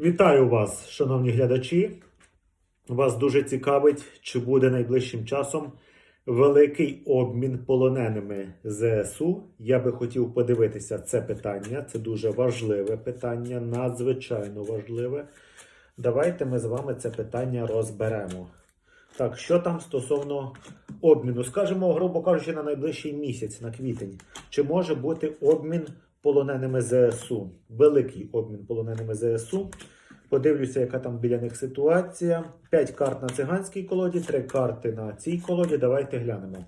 Вітаю вас, шановні глядачі. Вас дуже цікавить, чи буде найближчим часом великий обмін полоненими ЗСУ. Я би хотів подивитися це питання. Це дуже важливе питання, надзвичайно важливе. Давайте ми з вами це питання розберемо. Так, що там стосовно обміну? Скажімо, грубо кажучи, на найближчий місяць, на квітень. Чи може бути обмін полоненими ЗСУ? Великий обмін полоненими ЗСУ. Подивлюся, яка там біля них ситуація. 5 карт на циганській колоді, 3 карти на цій колоді. Давайте глянемо.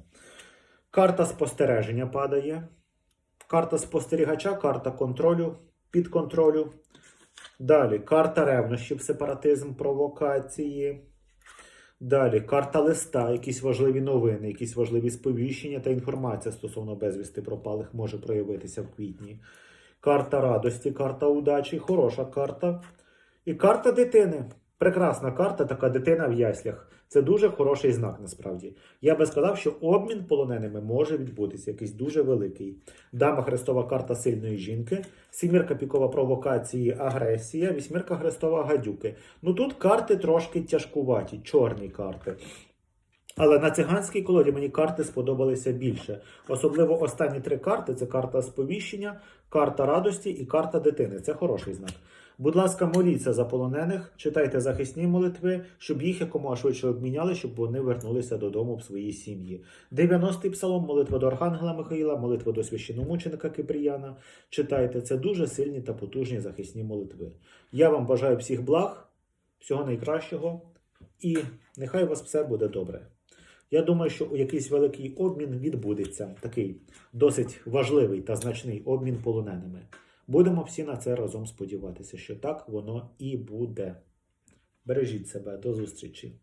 Карта спостереження падає. Карта спостерігача, карта контролю, підконтролю. Далі карта ревнощів, сепаратизм, провокації. Далі карта листа, якісь важливі новини, якісь важливі сповіщення та інформація стосовно безвісти пропалих може проявитися в квітні. Карта радості, карта удачі, хороша карта. І карта дитини. Прекрасна карта, така дитина в яслях. Це дуже хороший знак насправді. Я би сказав, що обмін полоненими може відбутися, якийсь дуже великий. Дама Хрестова карта сильної жінки, сімірка пікова провокації, агресія, вісьмірка Хрестова гадюки. Ну тут карти трошки тяжкуваті, чорні карти. Але на циганській колоді мені карти сподобалися більше. Особливо останні три карти це карта сповіщення, карта радості і карта дитини. Це хороший знак. Будь ласка, моліться за полонених, читайте захисні молитви, щоб їх якомога швидше обміняли, щоб вони вернулися додому в свої сім'ї. 90-й псалом, молитва до Архангела Михаїла, молитва до священомученика Кипріяна. Читайте, це дуже сильні та потужні захисні молитви. Я вам бажаю всіх благ, всього найкращого, і нехай у вас все буде добре. Я думаю, що якийсь великий обмін відбудеться, такий досить важливий та значний обмін полоненими. Будемо всі на це разом сподіватися, що так воно і буде. Бережіть себе, до зустрічі!